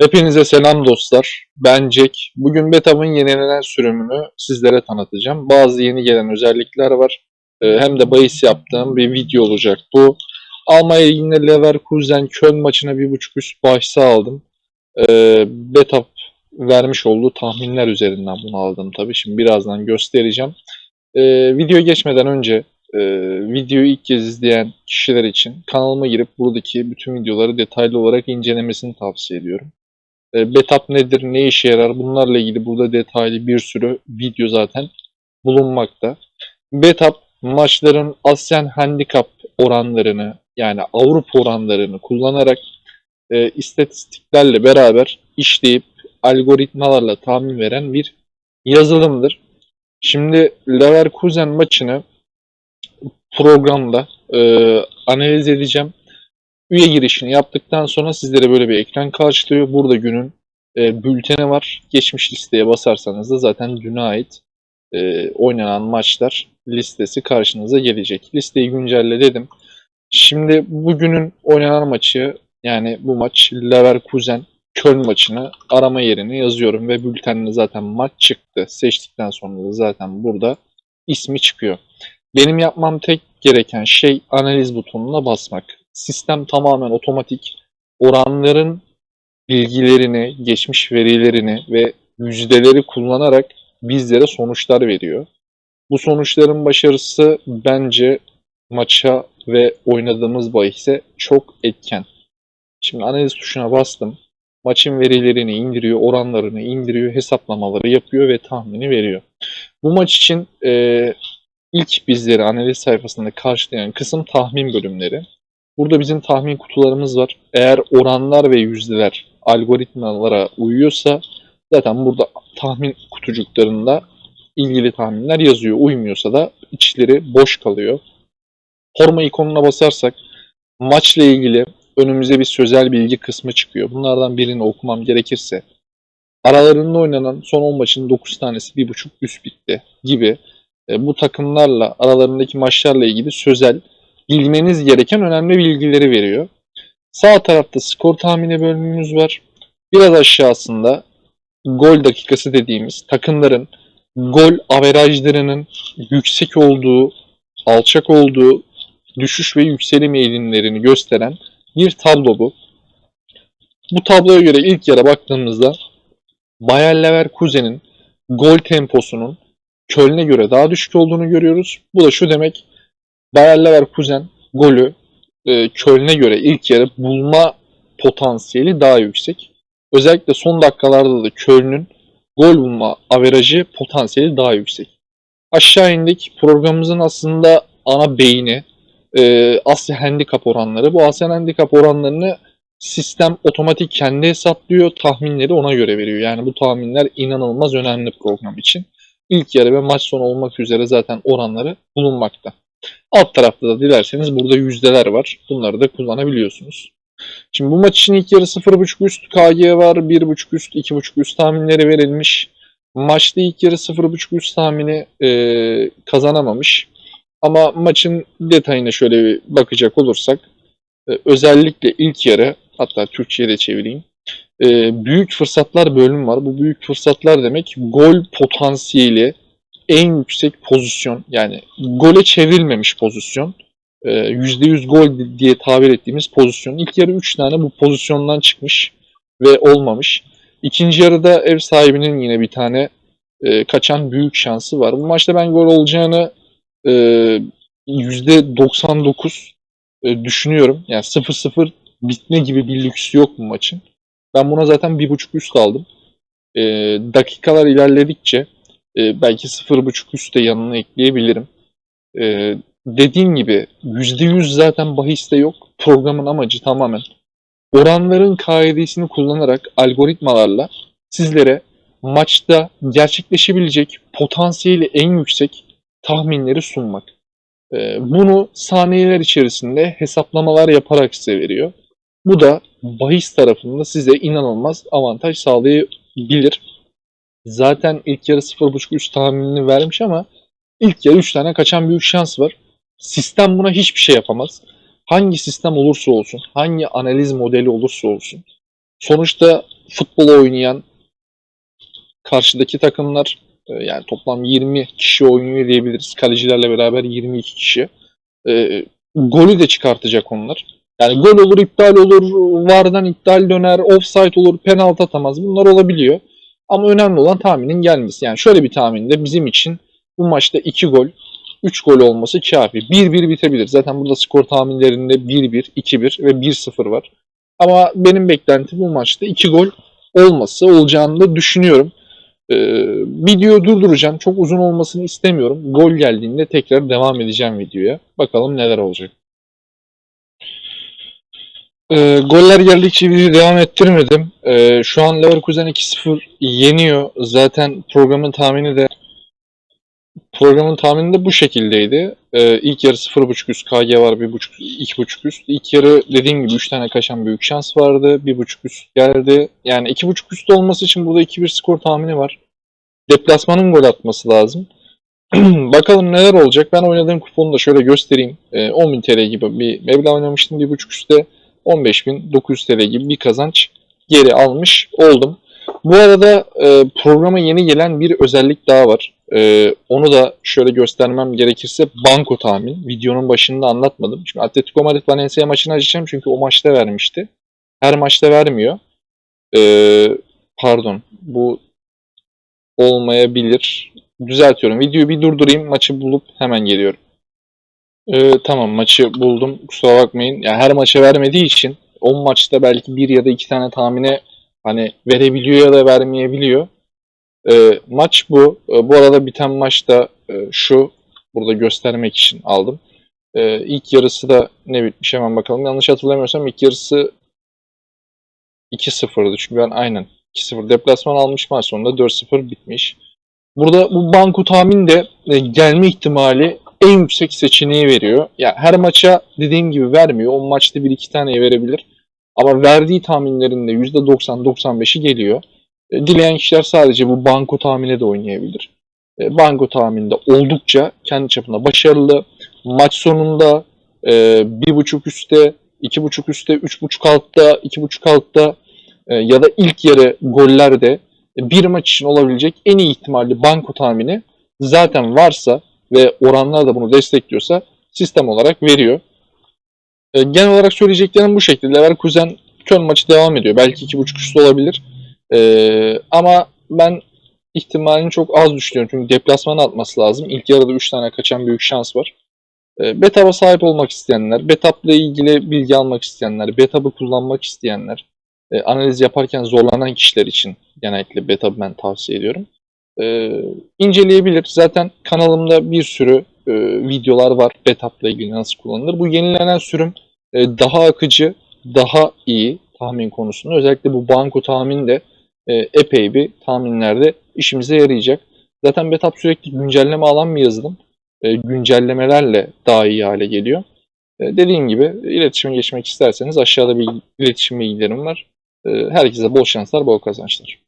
Hepinize selam dostlar. Ben Jack. Bugün Betap'ın yenilenen sürümünü sizlere tanıtacağım. Bazı yeni gelen özellikler var. Ee, Hem de bahis yaptığım bir video olacak bu. Almanya yine Leverkusen Köln maçına bir buçuk üst bahsi aldım. Ee, Betap vermiş olduğu tahminler üzerinden bunu aldım tabii. Şimdi birazdan göstereceğim. Ee, video geçmeden önce e, videoyu ilk kez izleyen kişiler için kanalıma girip buradaki bütün videoları detaylı olarak incelemesini tavsiye ediyorum. E, Betap nedir, ne işe yarar bunlarla ilgili burada detaylı bir sürü video zaten bulunmakta. Betap maçların Asyan Handicap oranlarını yani Avrupa oranlarını kullanarak e, istatistiklerle beraber işleyip algoritmalarla tahmin veren bir yazılımdır. Şimdi Leverkusen maçını programda e, analiz edeceğim. Üye girişini yaptıktan sonra sizlere böyle bir ekran karşılıyor. Burada günün e, bülteni var. Geçmiş listeye basarsanız da zaten düne ait e, oynanan maçlar listesi karşınıza gelecek. Listeyi güncelle dedim. Şimdi bugünün oynanan maçı yani bu maç Leverkusen Köln maçını arama yerine yazıyorum ve bültenle zaten maç çıktı. Seçtikten sonra da zaten burada ismi çıkıyor. Benim yapmam tek gereken şey analiz butonuna basmak. Sistem tamamen otomatik. Oranların bilgilerini, geçmiş verilerini ve yüzdeleri kullanarak bizlere sonuçlar veriyor. Bu sonuçların başarısı bence maça ve oynadığımız bahise çok etken. Şimdi analiz tuşuna bastım. Maçın verilerini indiriyor, oranlarını indiriyor, hesaplamaları yapıyor ve tahmini veriyor. Bu maç için e, ilk bizleri analiz sayfasında karşılayan kısım tahmin bölümleri. Burada bizim tahmin kutularımız var. Eğer oranlar ve yüzdeler algoritmalara uyuyorsa zaten burada tahmin kutucuklarında ilgili tahminler yazıyor. Uymuyorsa da içleri boş kalıyor. Forma ikonuna basarsak maçla ilgili önümüze bir sözel bilgi kısmı çıkıyor. Bunlardan birini okumam gerekirse aralarında oynanan son 10 maçın 9 tanesi 1.5 üst bitti gibi e, bu takımlarla aralarındaki maçlarla ilgili sözel bilmeniz gereken önemli bilgileri veriyor. Sağ tarafta skor tahmini bölümümüz var. Biraz aşağısında gol dakikası dediğimiz takımların gol averajlarının yüksek olduğu, alçak olduğu, düşüş ve yükselim eğilimlerini gösteren bir tablo bu. Bu tabloya göre ilk yere baktığımızda Bayer Leverkusen'in gol temposunun Köln'e göre daha düşük olduğunu görüyoruz. Bu da şu demek Bayer Leverkusen golü e, Köln'e göre ilk yarı bulma potansiyeli daha yüksek. Özellikle son dakikalarda da Köln'ün gol bulma averajı potansiyeli daha yüksek. Aşağı indik. Programımızın aslında ana beyni e, Asya Handicap oranları. Bu Asya Handicap oranlarını sistem otomatik kendi hesaplıyor. Tahminleri ona göre veriyor. Yani bu tahminler inanılmaz önemli program için. İlk yarı ve maç sonu olmak üzere zaten oranları bulunmakta. Alt tarafta da dilerseniz burada yüzdeler var. Bunları da kullanabiliyorsunuz. Şimdi bu maç için ilk yarı 0.5 üst KG var. 1.5 üst, 2.5 üst tahminleri verilmiş. Maçta ilk yarı 0.5 üst tahmini e, kazanamamış. Ama maçın detayına şöyle bir bakacak olursak e, özellikle ilk yarı hatta Türkçe'ye de çevireyim. E, büyük fırsatlar bölümü var. Bu büyük fırsatlar demek gol potansiyeli en yüksek pozisyon yani gole çevrilmemiş pozisyon. e, %100 gol diye tabir ettiğimiz pozisyon. İlk yarı 3 tane bu pozisyondan çıkmış ve olmamış. İkinci yarıda ev sahibinin yine bir tane e, kaçan büyük şansı var. Bu maçta ben gol olacağını e, %99 e, düşünüyorum. Yani 0-0 bitme gibi bir lüks yok bu maçın. Ben buna zaten 1.5 üst aldım. E, dakikalar ilerledikçe e, belki 0.5 üst de yanına ekleyebilirim. E, dediğim gibi %100 zaten bahiste yok. Programın amacı tamamen oranların kaidesini kullanarak algoritmalarla sizlere maçta gerçekleşebilecek potansiyeli en yüksek tahminleri sunmak. Ee, bunu saniyeler içerisinde hesaplamalar yaparak size veriyor. Bu da bahis tarafında size inanılmaz avantaj sağlayabilir. Zaten ilk yarı 0.5 üst tahminini vermiş ama ilk yarı 3 tane kaçan büyük şans var. Sistem buna hiçbir şey yapamaz. Hangi sistem olursa olsun, hangi analiz modeli olursa olsun. Sonuçta futbol oynayan karşıdaki takımlar e, yani toplam 20 kişi oynuyor diyebiliriz. Kalecilerle beraber 22 kişi. E, golü de çıkartacak onlar. Yani gol olur, iptal olur, vardan iptal döner, offside olur, penaltı atamaz. Bunlar olabiliyor. Ama önemli olan tahminin gelmesi. Yani şöyle bir tahminde bizim için bu maçta 2 gol, 3 gol olması kafi. 1-1 bitebilir. Zaten burada skor tahminlerinde 1-1, 2-1 ve 1-0 var. Ama benim beklentim bu maçta 2 gol olması olacağını da düşünüyorum. Ee, videoyu durduracağım. Çok uzun olmasını istemiyorum. Gol geldiğinde tekrar devam edeceğim videoya. Bakalım neler olacak. Ee, goller geldikçe videoyu devam ettirmedim. Ee, şu an Leverkusen 2-0 yeniyor. Zaten programın tahmini de programın tahmini de bu şekildeydi. Ee, ilk yarı 0.5 üst KG var 1.5 2.5 üst. İlk yarı dediğim gibi 3 tane kaçan büyük şans vardı. 1.5 üst geldi. Yani 2.5 üst olması için burada 2-1 skor tahmini var. Deplasmanın gol atması lazım. Bakalım neler olacak. Ben oynadığım kuponu da şöyle göstereyim. Ee, 10.000 TL gibi bir meblağ oynamıştım 1.5 üstte. 15.900 TL gibi bir kazanç geri almış oldum. Bu arada e, programa yeni gelen bir özellik daha var. E, onu da şöyle göstermem gerekirse banko tahmin. Videonun başında anlatmadım. Şimdi Atletico Madrid Valencia maçını açacağım çünkü o maçta vermişti. Her maçta vermiyor. E, pardon bu olmayabilir. Düzeltiyorum. Videoyu bir durdurayım. Maçı bulup hemen geliyorum. Ee, tamam maçı buldum. Kusura bakmayın. Yani her maça vermediği için 10 maçta belki bir ya da iki tane tahmine hani verebiliyor ya da vermeyebiliyor. Ee, maç bu. Ee, bu arada biten maçta e, şu. Burada göstermek için aldım. Ee, ilk yarısı da ne bitmiş hemen bakalım. Yanlış hatırlamıyorsam ilk yarısı 2-0'dı. Çünkü ben aynen 2-0 deplasman almış maç sonunda 4-0 bitmiş. Burada bu banko tahmin de e, gelme ihtimali en yüksek seçeneği veriyor. Yani her maça dediğim gibi vermiyor. O maçta bir iki tane verebilir. Ama verdiği tahminlerinde %90-95'i geliyor. E, dileyen kişiler sadece bu banko tahmine de oynayabilir. E, banko tahminde oldukça kendi çapında başarılı. Maç sonunda e, bir buçuk üstte, iki buçuk üstte, üç buçuk altta, iki buçuk altta ya da ilk yarı gollerde bir maç için olabilecek en iyi ihtimalli banko tahmini zaten varsa ve oranlar da bunu destekliyorsa sistem olarak veriyor. E, genel olarak söyleyeceklerim bu şekilde. Leverkusen Köln maçı devam ediyor. Belki iki buçuk üstü olabilir. E, ama ben ihtimalini çok az düşünüyorum. Çünkü deplasmana atması lazım. İlk yarıda 3 tane kaçan büyük şans var. E, Betap'a sahip olmak isteyenler, Betap'la ilgili bilgi almak isteyenler, Betap'ı kullanmak isteyenler, e, analiz yaparken zorlanan kişiler için genellikle Betap'ı ben tavsiye ediyorum. E, inceleyebilir. Zaten kanalımda bir sürü e, videolar var Betap'la ilgili nasıl kullanılır. Bu yenilenen sürüm e, daha akıcı, daha iyi tahmin konusunda. Özellikle bu banko tahmin de e, epey bir tahminlerde işimize yarayacak. Zaten Betap sürekli güncelleme alan bir yazılım. E, güncellemelerle daha iyi hale geliyor. E, dediğim gibi iletişime geçmek isterseniz aşağıda bir iletişim bilgilerim var. E, herkese bol şanslar, bol kazançlar.